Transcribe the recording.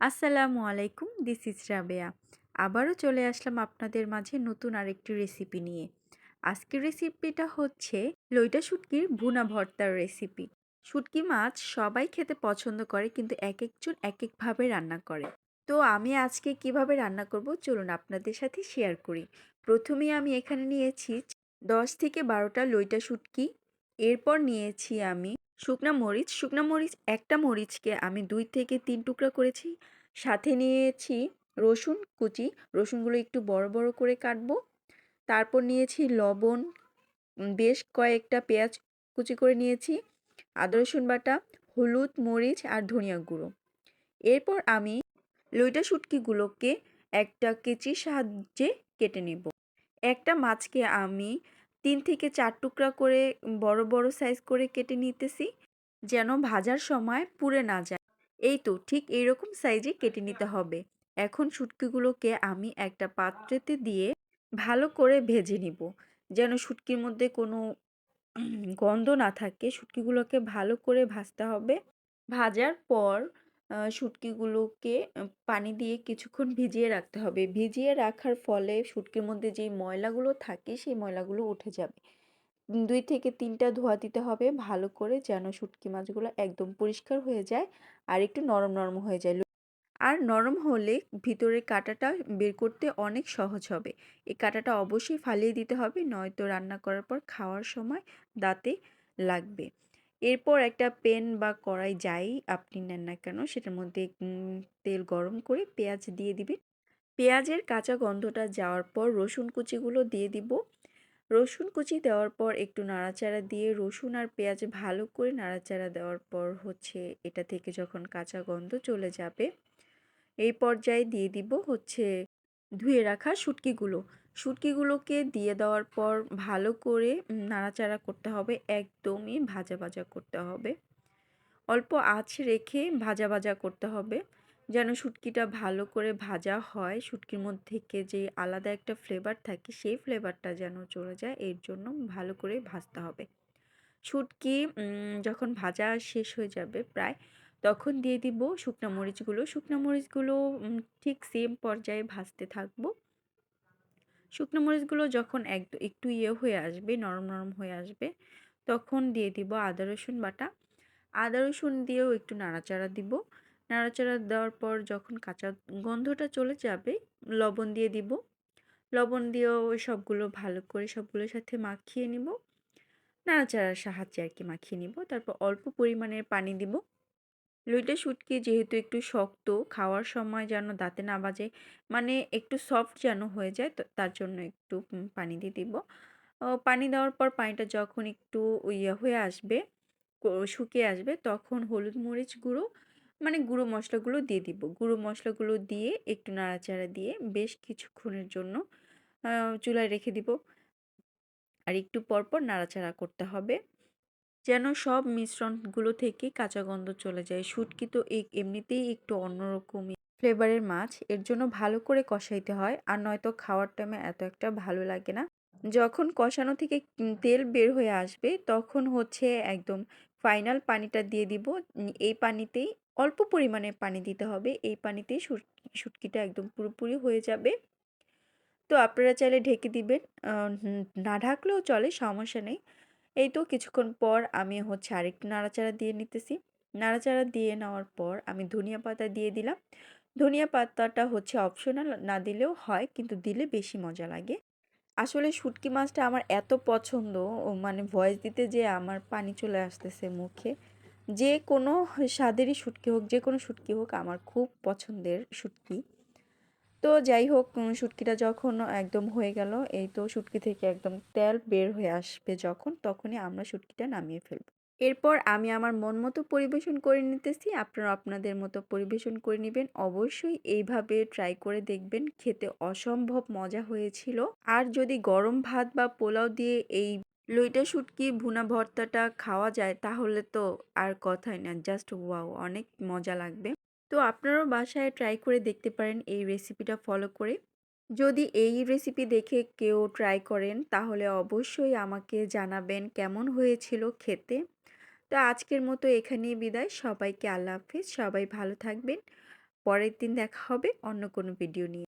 আসসালামু আলাইকুম, this is Rabeya. আবারও চলে আসলাম আপনাদের মাঝে নতুন আরেকটি রেসিপি নিয়ে। আজকের রেসিপিটা হচ্ছে লইটা শুটকির ভুনা ভর্তার রেসিপি। শুটকি মাছ সবাই খেতে পছন্দ করে, কিন্তু এক একজন এক একভাবে রান্না করে। তো আমি আজকে কীভাবে রান্না করব চলুন আপনাদের সাথে শেয়ার করি। প্রথমে আমি এখানে নিয়েছি দশ থেকে বারোটা লইটা শুটকি। এরপর নিয়েছি আমি শুকনা মরিচ শুকনা মরিচ একটা মরিচকে আমি দুই থেকে তিন টুকরা করেছি। সাথে নিয়েছি রসুন কুচি, রসুনগুলো একটু বড় বড় করে কাটবো। তারপর নিয়েছি লবণ বেশ কয়েকটা পেঁয়াজ কুচি করে নিয়েছি, আদা, রসুন বাটা, হলুদ, মরিচ আর ধনিয়া গুঁড়ো। এরপর আমি লইটা শুটকিগুলোকে একটা কেচির সাহায্যে কেটে নেব। একটা মাছকে আমি তিন থেকে চার টুকরা করে বড় বড় সাইজ করে কেটে নিতেছি, যেন ভাজার সময় পুড়ে না যায়। এই তো ঠিক এইরকম সাইজে কেটে নিতে হবে। এখন শুটকিগুলোকে আমি একটা পাত্রেতে দিয়ে ভালো করে ভেজে নিব, যেন শুটকির মধ্যে কোনো গন্ধ না থাকে। শুটকিগুলোকে ভালো করে ভাজতে হবে। ভাজার পর শুটকিগুলোকে পানি দিয়ে কিছুক্ষণ ভিজিয়ে রাখতে হবে। ভিজিয়ে রাখার ফলে শুটকির মধ্যে যেই ময়লাগুলো থাকে, সেই ময়লাগুলো উঠে যাবে। দুই থেকে তিনটা ধোয়া দিতে হবে ভালো করে যেন শুটকি মাছগুলো একদম পরিষ্কার হয়ে যায় আর একটু নরম নরম হয়ে যায়। আর নরম হলে ভিতরের কাঁটাটা বের করতে অনেক সহজ হবে। এই কাঁটাটা অবশ্যই ফালিয়ে দিতে হবে, নয়তো রান্না করার পর খাওয়ার সময় দাঁতে লাগবে। এরপর একটা পেন বা কড়াই যাই আপনি নেন না কেন, সেটার মধ্যে তেল গরম করে পেঁয়াজ দিয়ে দিবেন। পেঁয়াজের কাঁচা গন্ধটা যাওয়ার পর রসুন কুচিগুলো দিয়ে দিব। রসুন কুচি দেওয়ার পর একটু নাড়াচাড়া দিয়ে, রসুন আর পেঁয়াজ ভালো করে নাড়াচাড়া দেওয়ার পর হচ্ছে এটা থেকে যখন কাঁচা গন্ধ চলে যাবে, এই পর্যায়ে দিয়ে দিব হচ্ছে ধুয়ে রাখা শুটকিগুলো। শুটকিগুলোকে দিয়ে দেওয়ার পর ভালো করে নাড়াচাড়া করতে হবে, একদমই ভাজা ভাজা করতে হবে। অল্প আঁচ রেখে ভাজা ভাজা করতে হবে, যেন শুটকিটা ভালো করে ভাজা হয়। শুটকির মধ্যে থেকে যে আলাদা একটা ফ্লেভার থাকে, সেই ফ্লেভারটা যেন চলে যায়, এর জন্য ভালো করে ভাজতে হবে। শুটকি যখন ভাজা শেষ হয়ে যাবে প্রায়, তখন দিয়ে দিব শুকনো মরিচগুলো। শুকনো মরিচগুলো ঠিক সেম পর্যায়ে ভাজতে থাকব। শুকনো মরিচগুলো যখন এক, একটু ইয়ে হয়ে আসবে, নরম নরম হয়ে আসবে, তখন দিয়ে দিব আদা, রসুন বাটা। আদা, রসুন দিয়েও একটু নাড়াচাড়া দিব। নাড়াচাড়া দেওয়ার পর যখন কাঁচা গন্ধটা চলে যাবে, লবণ দিয়ে দিব। লবণ দিয়েও সবগুলো ভালো করে সবগুলোর সাথে মাখিয়ে নিব। নাড়াচাড়ার সাহায্যে আর কি মাখিয়ে নিব। তারপর অল্প পরিমাণের পানি দিব। লইটা শুটকি যেহেতু একটু শক্ত, খাওয়ার সময় যেন দাঁতে না বাজে মানে একটু সফট যেন হয়ে যায়, তো তার জন্য একটু পানি দিয়ে দিব। পানি দেওয়ার পর পানিটা যখন একটু ইয়ে হয়ে আসবে শুকিয়ে আসবে, তখন হলুদ মরিচ গুঁড়ো মানে গুঁড়ো মশলাগুলো দিয়ে দিব। গুঁড়ো মশলাগুলো দিয়ে একটু নাড়াচাড়া দিয়ে বেশ কিছুক্ষণের জন্য চুলায় রেখে দিব। আর একটু পরপর নাড়াচাড়া করতে হবে। যেন সব মিশ্রণগুলো থেকে কাঁচা গন্ধ চলে যায়। শুটকি তো এমনিতেই একটু অন্যরকমই। ফ্লেভারের মাছ, এর জন্য ভালো করে কষাইতে হয়, আর নয়তো খাওয়ার টাইমে এত একটা ভালো লাগে না। যখন কষানো থেকে তেল বের হয়ে আসবে, তখন হচ্ছে একদম ফাইনাল পানিটা দিয়ে দিব। এই পানিতেই অল্প পরিমাণে পানি দিতে হবে। এই পানিতেই শুটকিটা একদম পুরোপুরি হয়ে যাবে। তো আপনারা চাইলে ঢেকে দিবেন। না ঢাকলেও চলে, সমস্যা নেই। এই তো কিছুক্ষণ পর আমি হচ্ছে আরেকটু নাড়াচাড়া দিয়ে নিতেছি। নাড়াচাড়া দিয়ে নেওয়ার পর আমি ধনিয়া পাতা দিয়ে দিলাম। ধনিয়া পাতাটা হচ্ছে অপশনাল না দিলেও হয় কিন্তু দিলে বেশি মজা লাগে। আসলে শুটকি মাছটা আমার এত পছন্দ মানে ভয়েস দিতে যে আমার পানি চলে আসতেছে মুখে। যে কোনো স্বাদেরই শুটকি হোক যে কোনো শুটকি হোক, আমার খুব পছন্দের শুটকি। তো যাই হোক শুটকিটা যখন একদম হয়ে গেল, এই তো শুটকি থেকে একদম তেল বের হয়ে আসবে যখন, তখনই আমরা শুটকিটা নামিয়ে ফেলব। এরপর আমি আমার মন মতো পরিবেশন করে নিতেছি, আপনারা আপনাদের মতো পরিবেশন করে নেবেন। অবশ্যই এইভাবে ট্রাই করে দেখবেন, খেতে অসম্ভব মজা হয়েছিল। আর যদি গরম ভাত বা পোলাও দিয়ে এই লইটা শুটকি ভুনা ভর্তাটা খাওয়া যায়, তাহলে তো আর কথাই না জাস্ট ওয়াও অনেক মজা লাগবে। তো আপনারাও বাসায় ট্রাই করে দেখতে পারেন এই রেসিপিটা ফলো করে। যদি এই রেসিপি দেখে কেউ ট্রাই করেন, তাহলে অবশ্যই আমাকে জানাবেন কেমন হয়েছিল খেতে। তো আজকের মতো এখানেই বিদায়। সবাইকে আল্লাহ হাফিজ। সবাই ভালো থাকবেন। পরের দিন দেখা হবে অন্য কোনো ভিডিও নিয়ে।